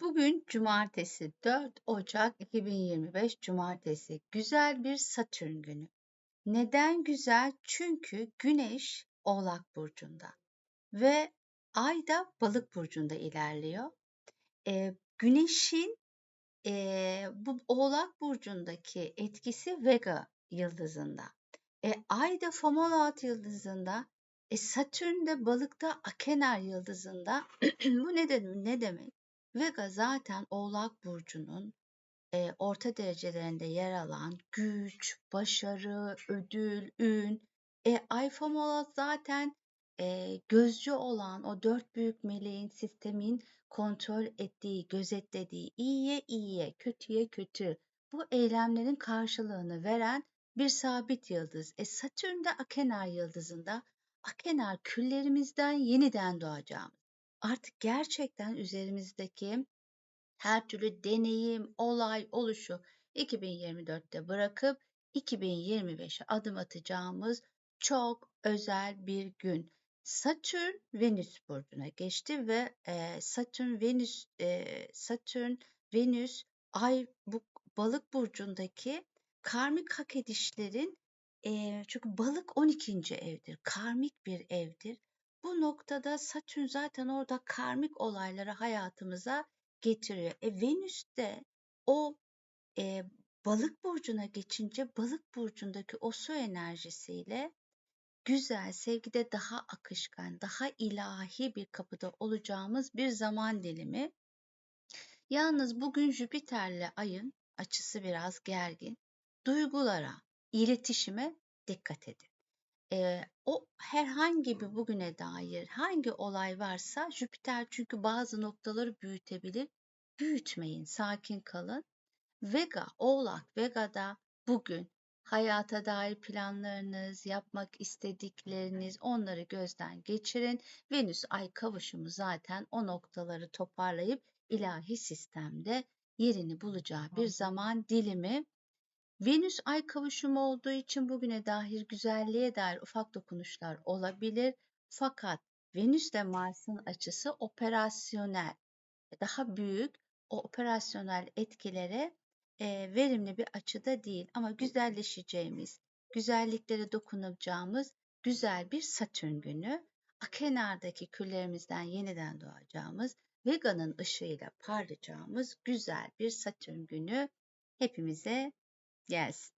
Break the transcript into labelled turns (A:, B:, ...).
A: Bugün cumartesi 4 Ocak 2025 cumartesi. Güzel bir Satürn günü. Neden güzel? Çünkü Güneş Oğlak burcunda ve Ay da Balık burcunda ilerliyor. Ee, güneşin e, bu Oğlak burcundaki etkisi Vega yıldızında. E, Ay da Fomalhaut yıldızında. E, Satürn de Balık'ta Akenar yıldızında. bu ne? Ne demek? Vega zaten Oğlak Burcu'nun e, orta derecelerinde yer alan güç, başarı, ödül, ün. E, Ay Fomalhaut zaten e, gözcü olan o dört büyük meleğin sistemin kontrol ettiği, gözetlediği, iyiye iyiye, kötüye kötü bu eylemlerin karşılığını veren bir sabit yıldız. E Satürn de Akenar yıldızında Akenar küllerimizden yeniden doğacağımız artık gerçekten üzerimizdeki her türlü deneyim, olay, oluşu 2024'te bırakıp 2025'e adım atacağımız çok özel bir gün. Satürn Venüs burcuna geçti ve e, Satürn Venüs e, Satürn Venüs Ay bu balık burcundaki karmik hak edişlerin e, çünkü balık 12. evdir. Karmik bir evdir. Bu noktada Satürn zaten orada karmik olayları hayatımıza getiriyor. E Venüs de o e, balık burcuna geçince balık burcundaki o su enerjisiyle güzel, sevgide daha akışkan, daha ilahi bir kapıda olacağımız bir zaman dilimi. Yalnız bugün Jüpiter'le ayın açısı biraz gergin. Duygulara, iletişime dikkat edin. Ee, o herhangi bir bugüne dair hangi olay varsa Jüpiter çünkü bazı noktaları büyütebilir. Büyütmeyin, sakin kalın. Vega, Oğlak, Vega'da bugün hayata dair planlarınız, yapmak istedikleriniz onları gözden geçirin. Venüs ay kavuşumu zaten o noktaları toparlayıp ilahi sistemde yerini bulacağı bir zaman dilimi. Venüs ay kavuşumu olduğu için bugüne dair güzelliğe dair ufak dokunuşlar olabilir. Fakat Venüs ile Mars'ın açısı operasyonel, daha büyük o operasyonel etkilere e, verimli bir açıda değil ama güzelleşeceğimiz, güzelliklere dokunacağımız güzel bir Satürn günü. Akenardaki küllerimizden yeniden doğacağımız, Vega'nın ışığıyla parlayacağımız güzel bir Satürn günü hepimize Yes.